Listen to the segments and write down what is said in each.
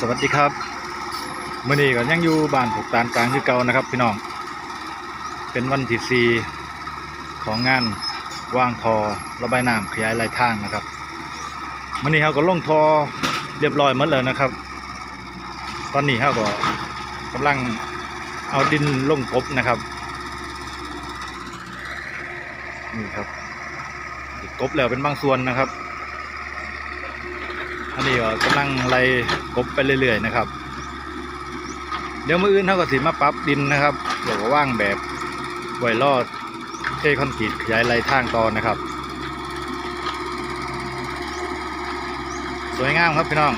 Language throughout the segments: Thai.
สวัสดีครับมื่อนี้ก็ยังอยู่บ้านถูกตานกลางคือเก่านะครับ พี่น้อง เป็นวันที่สี่ของงานวางทอระบายน้ำขยายไหลทางนะครับมื่อนี้เขาก็ลงทอเรียบร้อยหมดแล้วนะครับ ตอนนี้เขาก็กำลังเอาดินลงกบนะครับนี่ครับกบแล้วเป็นบางส่วนนะครับ อันนี้ก็กำลังไล่กบไปเรื่อย ๆ นะครับ เดี๋ยวมืออื่นเขาก็สิมาปรับดินนะครับเดี๋ยวก็ว่างแบบไว้รอดเทคอนกรีตขยายไหลทางตอนะครับ สวยงามครับพี่น้อง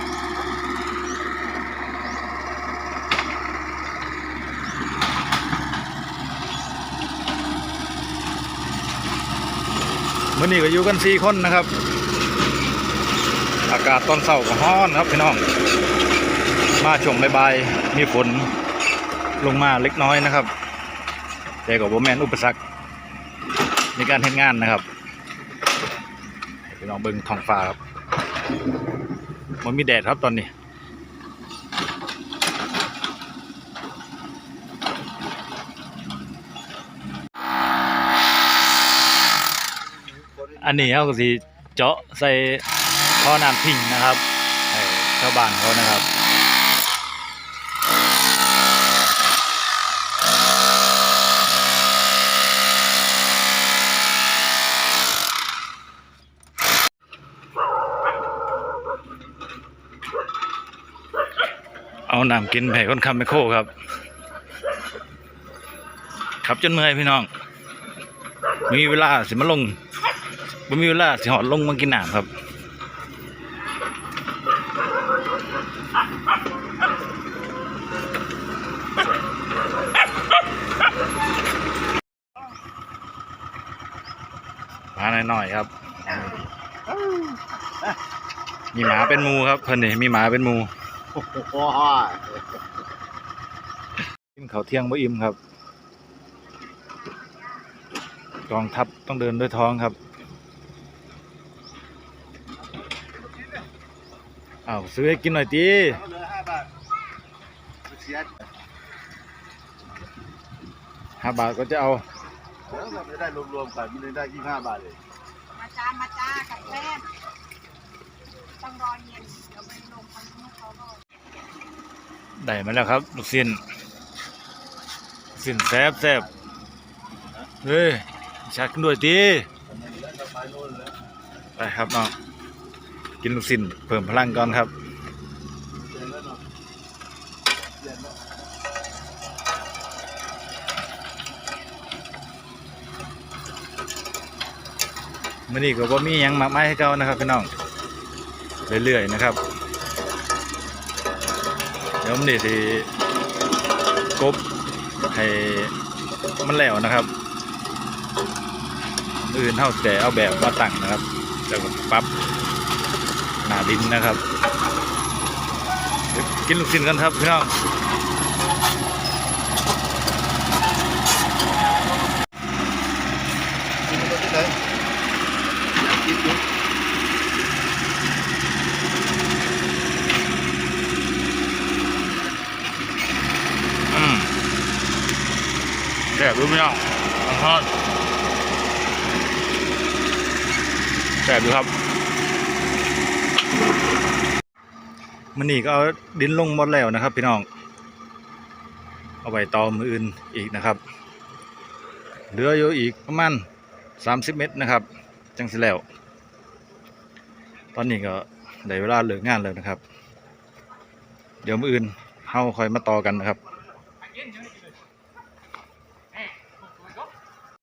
มื่อนี้ก็อยู่กันสี่คนนะครับ อากาศตอนเช้าก็ร้อนครับพี่น้อง มาช่วงบ่ายๆมีฝนลงมาเล็กน้อยนะครับ แต่ก็บ่แม่นอุปสรรคในการเฮ็ดงานนะครับพี่น้องเบิ่งท้องฟ้าครับมันมีแดดครับตอนนี้อันนี้เขาก็สิเจาะใส่ ท่อน้ำทิ้งนะครับชาวบ้านเขานะครับเอาน้ำกินไปให้คนขับไมโคครับ ขับจนเมื่อยพี่น้อง มีเวลาสิมาลงบ่มีเวลาสิหอดลงมากินน้ำครับ มาหน่อยๆครับมีหมาเป็นหมูครับเพิ่นนี่มีหมาเป็นหมูโอ้โหกินข้าวเที่ยงบ่อิ่มครับกองทัพต้องเดินด้วยท้องครับอ้าวซื้อให้กินหน่อยตีเหลือห้าบาทเสียห้าบาทก็จะเอา เดี๋ยวมันจะได้รวมๆกันมันเลยได้ยี่ห้าบาทเลย มาจ้ามาจ้ากับแฟนต้องรอเย็นเดี๋ยวไปลงพันธุ์เขาก็ได้มาแล้วครับ ลูกสิ้นลูกสิ้นแซบแซบเฮ้ยชักขึ้นด้วยตีไปครับน้องกินลูกสิ้นเพิ่มพลังก่อนครับ มื่อนี้ก็บ่มียังมากมายให้เก่านะครับพี่น้องเรื่อยๆนะครับเดี๋ยวมันนี่สิกบให้มันแล้วนะครับอื่นเท่าแต่เอาแบบมาตั้งนะครับแล้วก็ปรับหนาดินนะครับ กินลูกชิ้นกันครับพี่น้อง กินตัวที่ไหนอยากกินอยู่ อืม แซ่รู้ไหมน้องทอดแซ่บดูครับมันนี่ก็เอาดินลงหมดแล้วนะครับ พี่น้อง เอาไว้ต่อมืออื่นอีกนะครับ เหลืออยู่อีกประมาณ30เมตรนะครับ จังสิแล้ว ตอนนี้ก็ได้เวลาเลิกงานแล้วนะครับ เดี๋ยวมืออื่นเฮาคอยมาต่อกันนะครับ